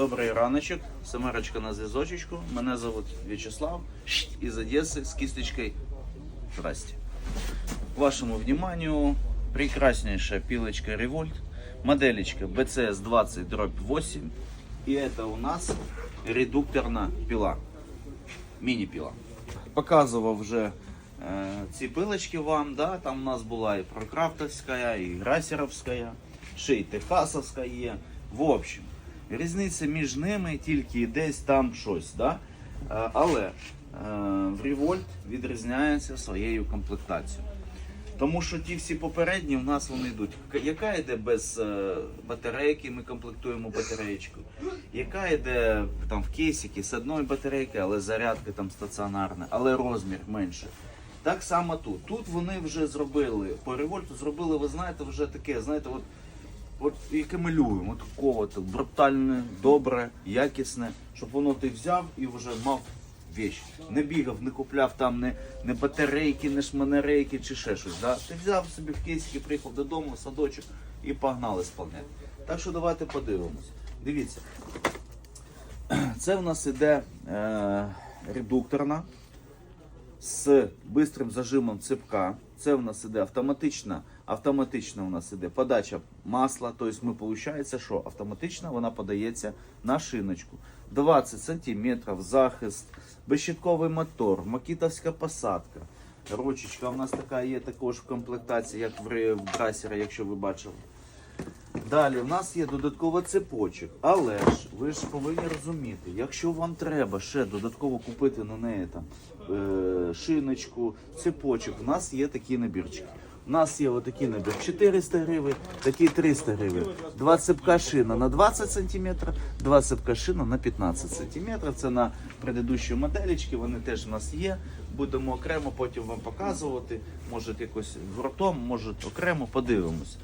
Добрий раночок, семерочка на зв'язочечку. Мене зовут Вячеслав из Одессы с кисточкой. Здрасте. К вашему вниманию прекраснейшая пилочка Revolt, моделечка BCS 20 дробь 8. И это у нас редукторна пила, міні-піла. Показував вже е, ці пилочки вам, да? там у нас була і прокрафтовська, і грасеровська, ще й техасовська є. В общем, Різниця між ними тільки десь там щось. Да? Е, але е, в Revolt відрізняється своєю комплектацією. Тому що ті всі попередні в нас вони йдуть. Яка йде без е, батарейки, ми комплектуємо батареєчку. Яка йде там в кейсики з одної батарейки, але зарядка там стаціонарна, але розмір менше. Так само тут. Тут вони вже зробили по револьту, зробили, ви знаєте, вже таке, знаєте, от, от яке малюємо, такого от, брутальне, добре, якісне, щоб воно ти взяв і вже мав вещь. Не бігав, не купляв там не, не батарейки, не шманерейки чи ще щось. Да? Ти взяв собі в кейсики, приїхав додому, в садочок і погнали сповняти. Так що давайте подивимось. Дивіться. Це в нас іде е, редукторна з бистрим зажимом цепка. Це в нас іде автоматична, автоматично у нас іде подача масла. Тобто ми виходить, що автоматично вона подається на шиночку. 20 см захист, безщитковий мотор, макітовська посадка. Ручечка у нас така є також в комплектації, як в драсера, якщо ви бачили. Далі в нас є додаткова цепочок, але ж ви ж повинні розуміти, якщо вам треба ще додатково купити на неї там е, шиночку, цепочок, у нас є такі набірчики. У нас є отакий набір 400 гривень, такий 300 гривень. Два цепка шина на 20 см, два цепка шина на 15 см. Це на предыдущій моделічці, вони теж у нас є. Будемо окремо потім вам показувати. Може якось в ротом, може окремо подивимось.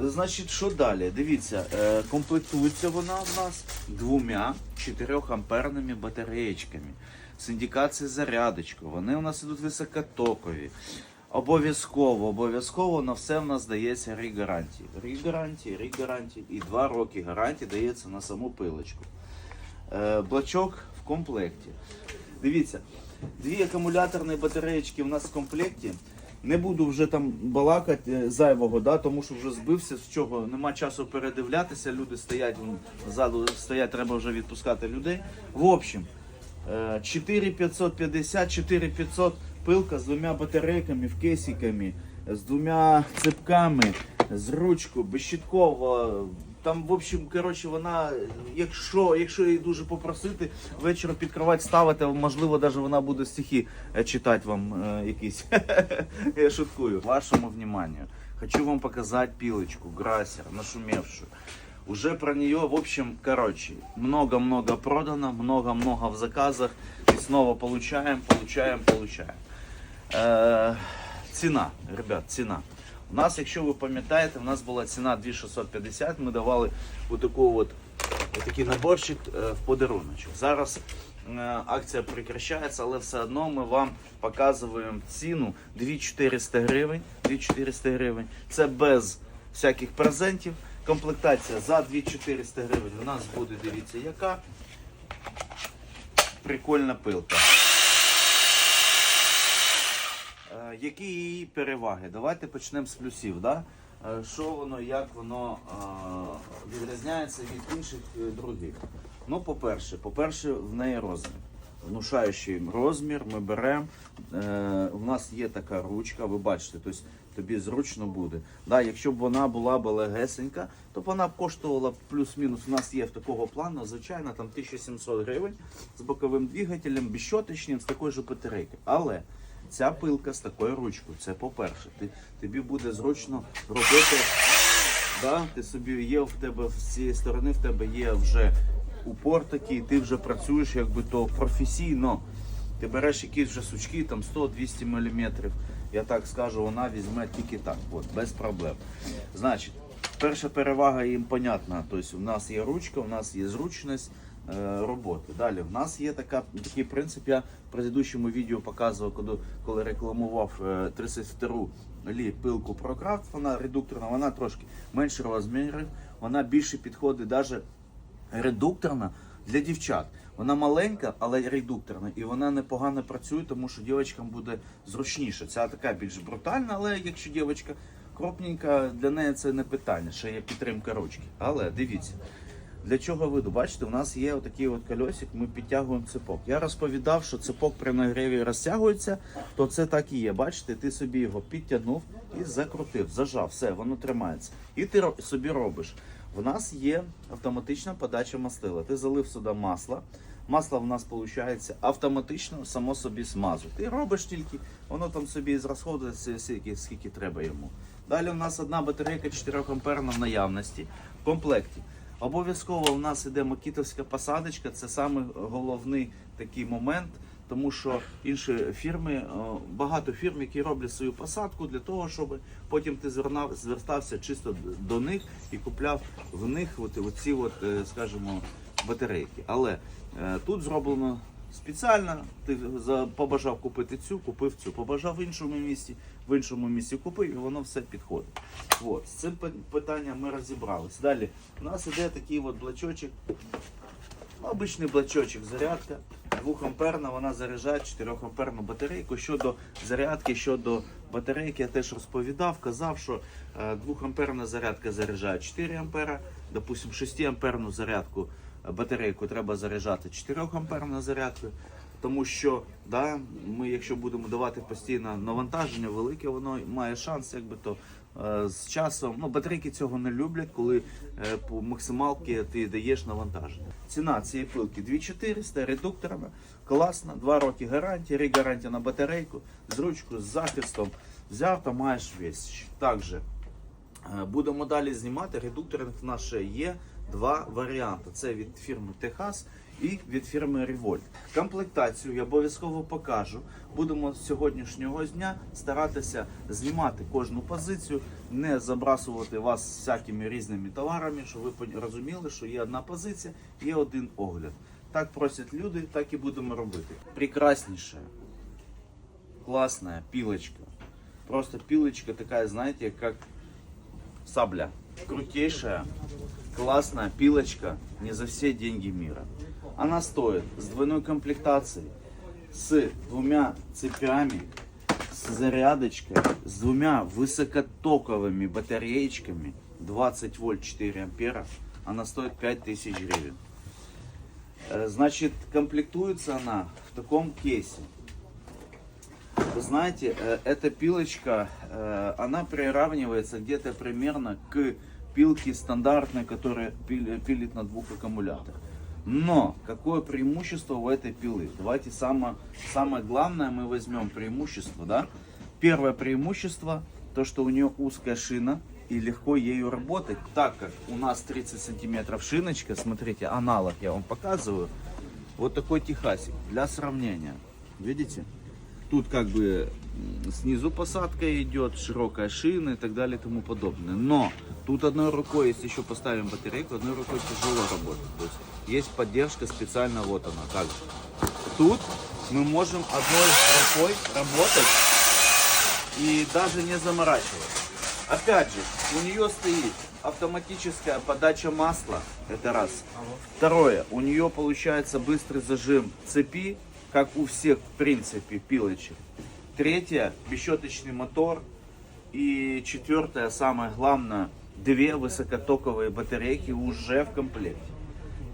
Значить, що далі? Дивіться, е, комплектується вона в нас двома 4 амперними батареєчками. З індикацією зарядочку. Вони у нас ідуть високотокові. Обов'язково, обов'язково на все в нас дається рік гарантії. Рік гарантії, рік гарантії і 2 роки гарантії дається на саму пилочку. Е, блочок в комплекті. Дивіться, дві акумуляторні батареєчки в нас в комплекті. Не буду вже там балакати е, зайвого, да, тому що вже збився, з чого нема часу передивлятися. Люди стоять ззаду стоять, треба вже відпускати людей. В общем, е, 4550, 4500 пилка з двома батарейками, в кейсиками, з двома цепками, з ручкою, безщитково. Там, в общем, коротше, вона, якщо, якщо її дуже попросити, вечором під кровать ставити, можливо, навіть вона буде стихи е, читати вам е, якісь. Я шуткую. Вашему вниманию. Хочу вам показать пилочку, грассер, нашумевшую. Уже про нее, в общем, короче, много-много продано, много-много в заказах. И снова получаем, получаем, получаем. Е, ціна, ребят, ціна. У нас, якщо ви пам'ятаєте, у нас була ціна 2650, ми давали от, отакий наборчик е, в подаруночок. Зараз е, акція прекращається, але все одно ми вам показуємо ціну 2400 гривень. 2400 гривень. Це без всяких презентів. Комплектація за 2400 гривень. У нас буде, дивіться, яка прикольна пилка. Е, Які її переваги? Давайте почнемо з плюсів. Да? Е, Що воно, як воно е, відрізняється від інших е, других? Ну, по-перше, по-перше, в неї розмір. Внушаючий розмір ми беремо. Е, у нас є така ручка, ви бачите, тобто тобі зручно буде. Да, якщо б вона була б легесенька, то вона б коштувала плюс-мінус. У нас є в такого плану, звичайно, там 1700 гривень з боковим двигателем, безщоточним, з такою ж батарейкою. Але ця пилка з такою ручкою, це по-перше, ти, тобі буде зручно робити. Да? Ти собі є в тебе з цієї сторони, в тебе є вже упор такий, ти вже працюєш якби то професійно. Ти береш якісь вже сучки, там 100-200 мм. Я так скажу, вона візьме тільки так, от, без проблем. Значить, перша перевага їм понятна. Тобто у нас є ручка, у нас є зручність роботи. Далі в нас є така, такий принцип, я в предыдущому відео показував, коли, коли рекламував е, 32 лі пилку ProCraft, вона редукторна, вона трошки менше розмірів, вона більше підходить навіть редукторна для дівчат. Вона маленька, але редукторна, і вона непогано працює, тому що дівчатам буде зручніше. Ця така більш брутальна, але якщо дівчатка кропненька, для неї це не питання, ще є підтримка ручки. Але дивіться, для чого виду? Бачите, у нас є отакий от кольосик, ми підтягуємо цепок. Я розповідав, що цепок при нагріві розтягується, то це так і є. Бачите, ти собі його підтягнув і закрутив, зажав, все, воно тримається. І ти собі робиш. В нас є автоматична подача мастила. Ти залив сюди масло. Масло в нас виходить автоматично само собі смазу. Ти робиш тільки, воно там собі зрозходується скільки, скільки треба йому. Далі у нас одна батарейка 4 амперна в наявності в комплекті. Обов'язково у нас іде макітовська посадочка, це саме головний такий момент, тому що інші фірми, багато фірм, які роблять свою посадку для того, щоб потім ти звертався чисто до них і купляв в них оці, от, е, скажімо, батарейки. Але е, тут зроблено спеціально. Ти побажав купити цю, купив цю, побажав в іншому місці, в іншому місці купив, і воно все підходить. От, з цим питанням ми розібрались. Далі у нас іде такий от блочочок. Обичний блочочок, зарядка. 2 амперна, вона заряджає 4 амперну батарейку. Щодо зарядки, щодо батарейки, я теж розповідав, казав, що 2 амперна зарядка заряджає 4 ампера, допустим, 6 амперну зарядку е, батарейку треба заряджати 4 амперну зарядку. Тому що да, ми, якщо будемо давати постійно навантаження велике, воно має шанс, якби то е, з часом. Ну, батарейки цього не люблять, коли е, по максималки ти даєш навантаження. Ціна цієї пилки 2400, редукторна, класна, 2 роки гарантії, рік гарантія на батарейку, з ручкою, з захистом. Взяв та маєш весь. Також е, будемо далі знімати. Редукторинг в нас ще є два варіанти: це від фірми Техас і від фірми Revolt. Комплектацію я обов'язково покажу. Будемо з сьогоднішнього дня старатися знімати кожну позицію, не забрасувати вас всякими різними товарами, щоб ви розуміли, що є одна позиція, є один огляд. Так просять люди, так і будемо робити. Прекрасніше, класна пілочка. Просто пилочка такая, знаете, как сабля. Крутейшая, классная пилочка не за все деньги мира. Она стоит с двойной комплектацией, с двумя цепями, с зарядочкой, с двумя высокотоковыми батареечками 20 вольт 4 ампера. Она стоит 5000 гривен. Э, Значит, комплектуется она в таком кейсе. Вы знаете, э, эта пилочка, э, она приравнивается где-то примерно к пилке стандартной, которая пили- пилит на двух аккумуляторах. Но какое преимущество у этой пилы? Давайте самое, самое главное мы возьмем преимущество. Да? Первое преимущество, то что у нее узкая шина и легко ею работать, так как у нас 30 сантиметров шиночка, смотрите, аналог я вам показываю, вот такой техасик для сравнения. Видите? Тут как бы снизу посадка идет, широкая шина и так далее и тому подобное. Но тут одной рукой, если еще поставим батарейку, одной рукой тяжело работать. То есть есть поддержка специально, вот она также. Тут мы можем одной рукой работать и даже не заморачиваться. Опять же, у нее стоит автоматическая подача масла, это раз. Второе, у нее получается быстрый зажим цепи, как у всех в принципе пилочек. Третье, бесщеточный мотор. И четвертое, самое главное, две высокотоковые батарейки уже в комплекте.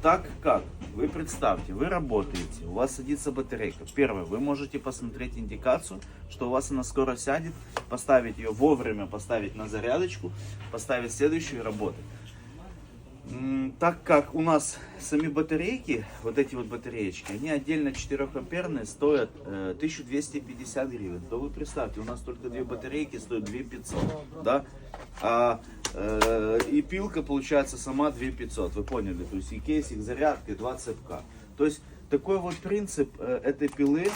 Так как, вы представьте, вы работаете, у вас садится батарейка. Первое, вы можете посмотреть индикацию, что у вас она скоро сядет, поставить ее вовремя, поставить на зарядочку, поставить следующую и работать. Так как у нас сами батарейки, вот эти вот батареечки, они отдельно 4 амперные стоят э, 1250 гривен, то вы представьте, у нас только две батарейки стоят 2500, да? А, э, и пилка получается сама 2500, вы поняли, то есть и кейсик, зарядка, и два цепка. То есть такой вот принцип э, этой пилы,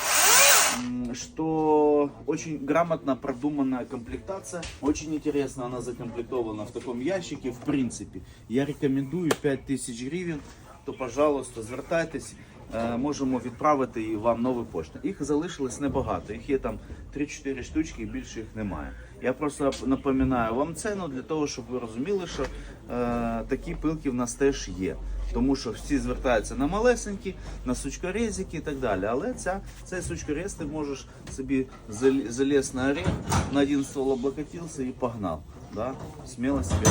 что очень грамотно продуманная комплектация. Очень интересно она закомплектована в таком ящике. В принципе, я рекомендую 5000 гривен, то, пожалуйста, звертайтесь. Е, Можемо відправити вам нову пошту. Їх залишилось небагато. Їх є там 3-4 штучки, і більше їх немає. Я просто напоминаю вам ціну для того, щоб ви розуміли, що е, такі пилки в нас теж є. Тому що всі звертаються на малесенькі, на сучкорезики і так далі. Але ця, цей сучкорез ти можеш собі заліз на орех, на один стол облокотився и погнал. Да? Смело себе.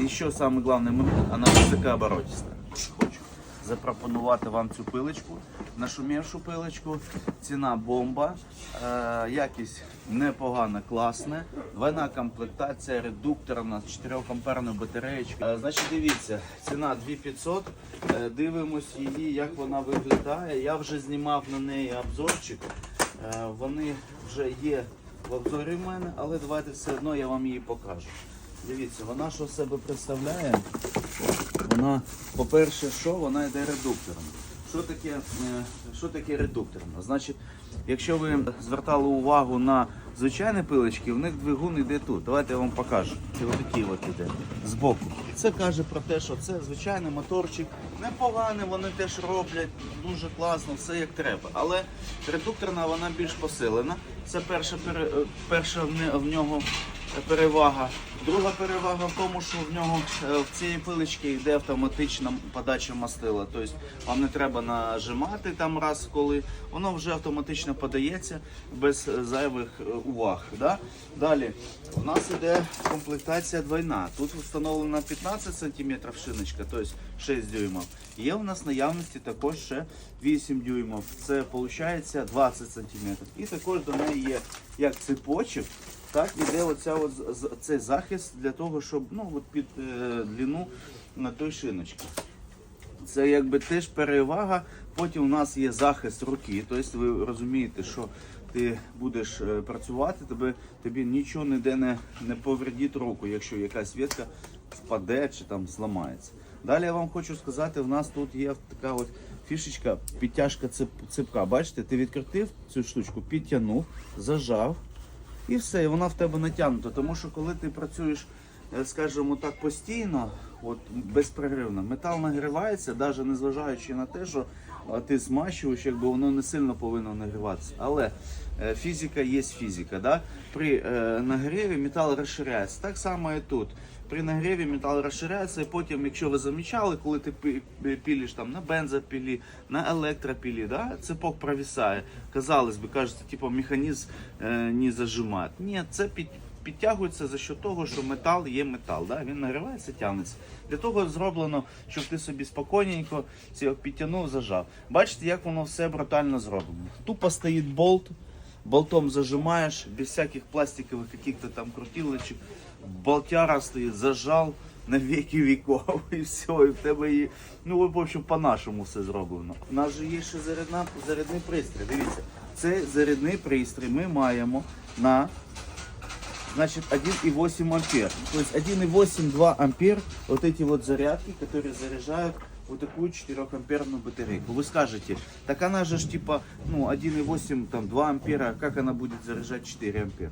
І що самый главный момент, вона. Запропонувати вам цю пилочку, нашумівшу пилочку. Ціна бомба, е, якість непогана, класна. Двойна комплектація, редукторна, 4 амперна батареєчка. Е, значить, дивіться, ціна 2500. Е, дивимось її, як вона виглядає. Я вже знімав на неї обзорчик. Е, вони вже є в обзорі в мене, але давайте все одно я вам її покажу. Дивіться, вона що себе представляє? Вона, по-перше, що вона йде редуктором. Що таке, е, що таке редукторна? Значить, якщо ви звертали увагу на звичайні пилочки, в них двигун йде тут. Давайте я вам покажу. Це отакий от іде збоку. Це каже про те, що це звичайний моторчик. Непоганий, вони теж роблять дуже класно, все як треба. Але редукторна вона більш посилена. Це перша, е, перша в нього перевага. Друга перевага в тому, що в нього е, в цієї пилочки йде автоматична подача мастила. Тобто вам не треба нажимати там раз, коли воно вже автоматично подається без е, зайвих е, уваг. Да? Далі у нас іде комплектація двойна. Тут встановлена 15 см шиночка, тобто 6 дюймів. Є у нас наявності також ще 8 дюймів. Це виходить 20 см. І також до неї є як цепочок, так іде оця от, цей захист для того, щоб ну, от під е, длину на той шиночки. Це якби теж перевага. Потім у нас є захист руки. Тобто ви розумієте, що ти будеш е, працювати, тебе, тобі нічого ніде не, не повредить руку, якщо якась ветка впаде чи там зламається. Далі я вам хочу сказати, в нас тут є така от фішечка, підтяжка цеп, цепка. Бачите, ти відкрутив цю штучку, підтягнув, зажав. І все, і вона в тебе натягнута. Тому що коли ти працюєш, е, скажімо так, постійно, от безперервно, метал нагрівається, навіть незважаючи на те, що е, ти змащуєш, якби воно не сильно повинно нагріватися. Але е, фізика є фізика. Да? При нагріві метал розширяється. Так само і тут. При нагріві метал розширяється, і потім, якщо ви замічали, коли ти пі- пілиш там на бензопілі, на електропілі, да, цепок провисає. Казалось би, кажеться, типу, механізм е, не зажимає. Ні, це під, підтягується за що того, що метал є метал. Да? Він нагрівається, тягнеться. Для того зроблено, щоб ти собі спокійненько підтягнув, зажав. Бачите, як воно все брутально зроблено. Тупо стоїть болт, болтом зажимаєш, без всяких пластикових каких-то там крутилочек Болтяра стоїть, зажав на віки віков і все, і в тебе її. Ну, в общем, по-нашому все зроблено. У нас же є ще зарядна, зарядний пристрій. Дивіться, цей зарядний пристрій ми маємо на значит 1,8 ампер. То есть 1,8-2 ампер вот эти вот зарядки, которые заряжают вот такую 4-амперную батарейку. Вы скажете, так она же ж типа, ну 1,8, там 2 ампера, как она будет заряжать 4 ампера?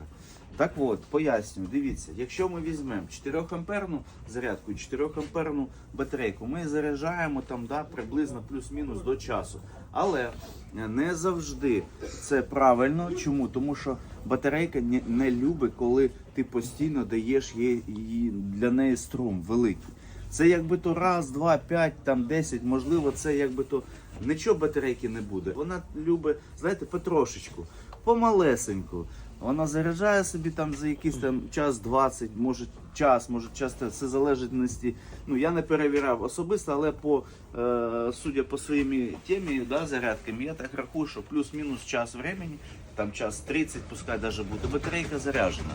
Так от, поясню, дивіться, якщо ми візьмемо 4 амперну зарядку і 4 амперну батарейку, ми заряджаємо там да, приблизно плюс-мінус до часу. Але не завжди це правильно. Чому? Тому що батарейка не, не любить, коли ти постійно даєш їй для неї струм великий. Це якби то раз, два, п'ять, там десять, можливо, це якби то нічого батарейки не буде. Вона любить, знаєте, потрошечку, помалесеньку. Вона заряджає собі там за якийсь там час 20, може час, може час, це залежить від, Ну я не перевіряв особисто, але по е, судя по своїй темі, да, зарядками, я так рахую, що плюс-мінус час времени, там час 30, пускай даже буде батарейка заряджена.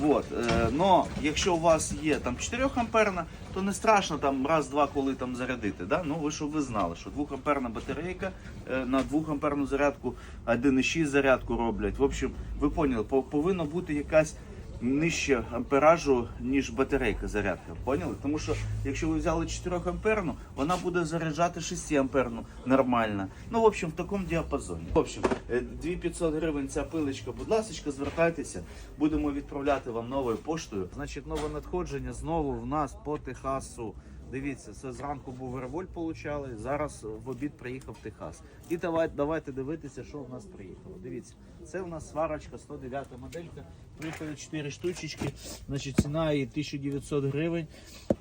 Вот. Е, но якщо у вас є там 4 амперна, то не страшно там раз-два, коли там зарядити. Да? Ну ви щоб ви знали, що 2 амперна батарейка е, на 2 амперну зарядку 1,6 зарядку роблять. В общем, ви поняли, повинна бути якась нижче амперажу, ніж батарейка зарядка. Поняли? Тому що якщо ви взяли 4 амперну, вона буде заряджати 6 амперну нормально. Ну, в общем, в такому діапазоні. В общем, е, 2500 гривень ця пилочка, будь ласка, звертайтеся, будемо відправляти вам новою поштою. Значить, нове надходження знову в нас по Техасу. Дивіться, це зранку був револьт получали, зараз в обід приїхав Техас. І давай, давайте дивитися, що в нас приїхало. Дивіться, це у нас сварочка 109 моделька. Приїхали 4 штучечки, значить ціна і 1900 гривень,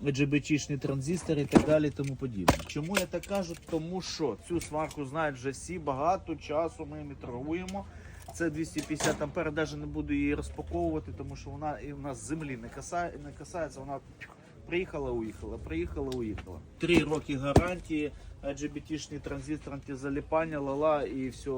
GBT-шні транзистори і так далі, тому подібне. Чому я так кажу? Тому що цю сварку знають вже всі, багато часу ми їм торгуємо. Це 250 ампер, навіть не буду її розпаковувати, тому що вона і в нас землі не касає, не касається, вона приїхала, уїхала, приїхала, уїхала. Три роки гарантії, GBT-шний транзистор, антизалипання, лала и все,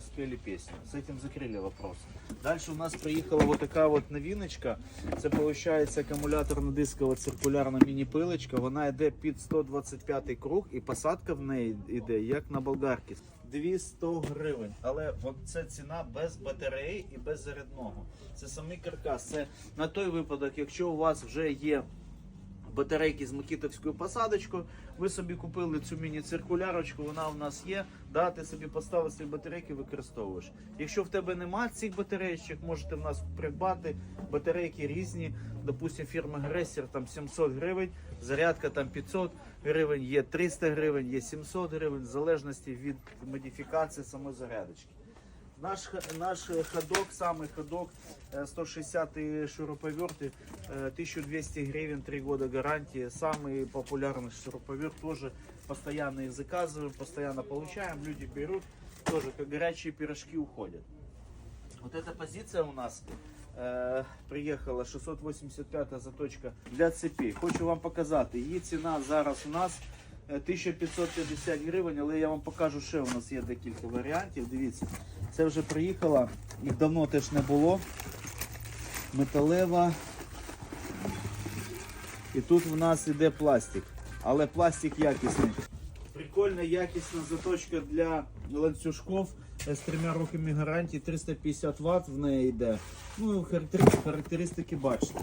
спели песню. С этим закрыли вопрос. Дальше у нас приїхала вот така вот новиночка. Це виходить акумуляторно дискова циркулярна міні-пилочка. Вона йде під 125 круг і посадка в неї йде як на болгарки. 200 гривень, але це ціна без батареї і без зарядного. Це самий каркас. Це на той випадок, якщо у вас вже є батарейки з макітовською посадочкою. Ви собі купили цю міні-циркулярочку, вона в нас є. Да, ти собі поставив ці батарейки, використовуєш. Якщо в тебе немає цих батарейчик, можете в нас придбати батарейки різні. Допустим, фірма Гресер там 700 гривень, зарядка там 500 гривень, є 300 гривень, є 700 гривень, в залежності від модифікації самої зарядочки. Наш, х- наш ходок, самый ходок, э, 160 шуруповерты, э, 1200 гривен, 3 года гарантии. Самый популярный шуруповерт тоже постоянно их заказываем, постоянно получаем, люди берут, тоже как горячие пирожки уходят. Вот эта позиция у нас е, приїхала 685 заточка для цепі. Хочу вам показати. Її ціна зараз у нас е, 1550 гривень, але я вам покажу, ще у нас є декілька варіантів. Дивіться, це вже приїхала, їх давно теж не було. Металева. І тут в нас іде пластик, але пластик якісний. Прикольна якісна заточка для ланцюжків е, з трьома роками гарантії, 350 Вт в неї йде. Ну, характери- характеристики бачите.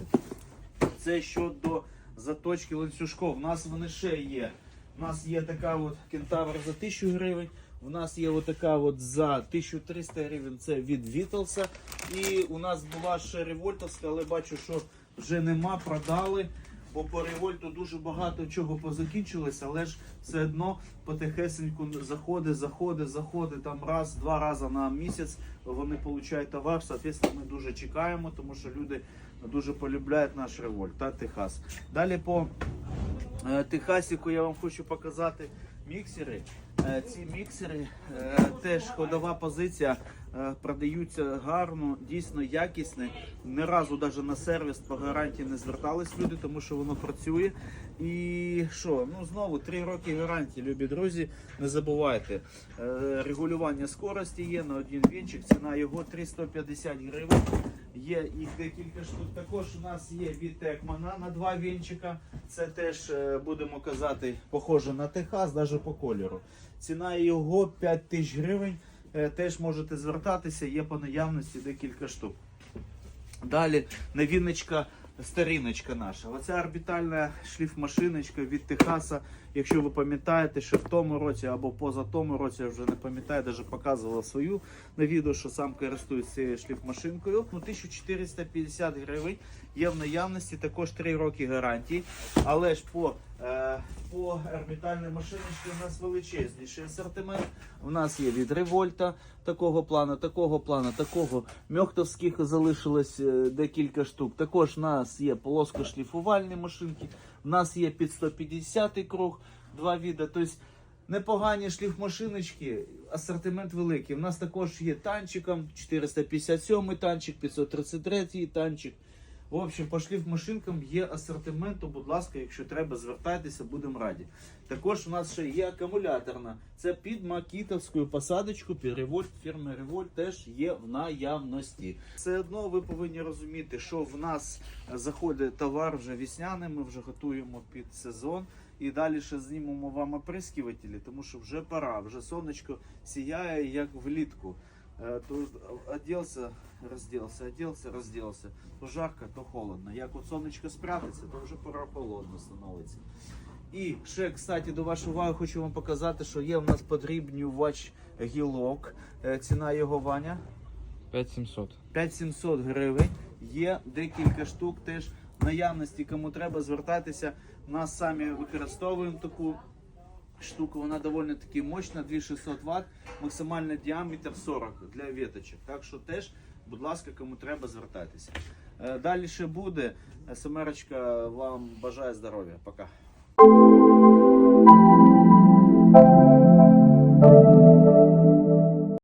Це щодо заточки ланцюжків. У нас вони ще є. У нас є така от кентавр за 1000 гривень. У нас є отака от за 1300 гривень, це від Вітлса. І у нас була ще револьтовська, але бачу, що вже нема, продали. Бо по револьту дуже багато чого позакінчилось, але ж все одно потихесеньку заходи, заходи, заходи, там раз, два рази на місяць вони получають товар. Соответственно, ми дуже чекаємо, тому що люди дуже полюбляють наш револьт та Техас. Далі по Техасіку я вам хочу показати міксери. Е, Ці міксери е, теж ходова позиція. е, Продаються гарно, дійсно якісне. Ні разу навіть на сервіс по гарантії не звертались люди, тому що воно працює. І що? Ну знову три роки гарантії, любі друзі. Не забувайте. Е, Регулювання скорості є на один вінчик. Ціна його 350 гривень. Є їх декілька штук. Також у нас є від Текмана на два вінчика. Це теж е, будемо казати, похоже на Техас, навіть по кольору. Ціна його 5 тисяч гривень. Е, Теж можете звертатися, є по наявності декілька штук. Далі новиночка, стариночка наша. Оця орбітальна шліфмашиночка від Техаса. Якщо ви пам'ятаєте, що в тому році або поза тому році, я вже не пам'ятаю, навіть показував свою на відео, що сам користуюсь цією шліфмашинкою. Ну, 1450 гривень є в наявності, також 3 роки гарантії. Але ж по, е, по орбітальній машиночці у нас величезніший асортимент. У нас є від револьта такого плану, такого плану, такого мьохтовських залишилось е, декілька штук. Також у нас є плоскошліфувальні машинки, у нас є під 150 круг, два віда. Тобто непогані шліфмашиночки, асортимент великий. У нас також є танчиком 457 танчик, 533 танчик. В общем, по шліфмашинкам є асортименту, будь ласка, якщо треба, звертайтеся, будемо раді. Також у нас ще є акумуляторна. Це під макітовською посадочку, Револьт, фірми Револьт теж є в наявності. Все одно ви повинні розуміти, що в нас заходить товар вже вісняний, ми вже готуємо під сезон. І далі ще знімемо вам оприскувателі, тому що вже пора, вже сонечко сіяє як влітку. Е, То оделся, розделся, оделся, розделся. То жарко, то холодно. Як от сонечко спрятаться, то вже пора холодно становиться. І ще, кстати, до вашої уваги хочу вам показати, що є в нас подрібнювач гілок. Е, Ціна його Ваня 5700. 5700 гривень. Є декілька штук теж наявності. Кому треба звертатися. Нас самі використовуємо таку штука, вона доволі таки мощна, 2600 Вт, максимальний діаметр 40 для віточок. Так що теж, будь ласка, кому треба, звертайтеся. Е, далі ще буде. Семерочка вам бажає здоров'я. Пока.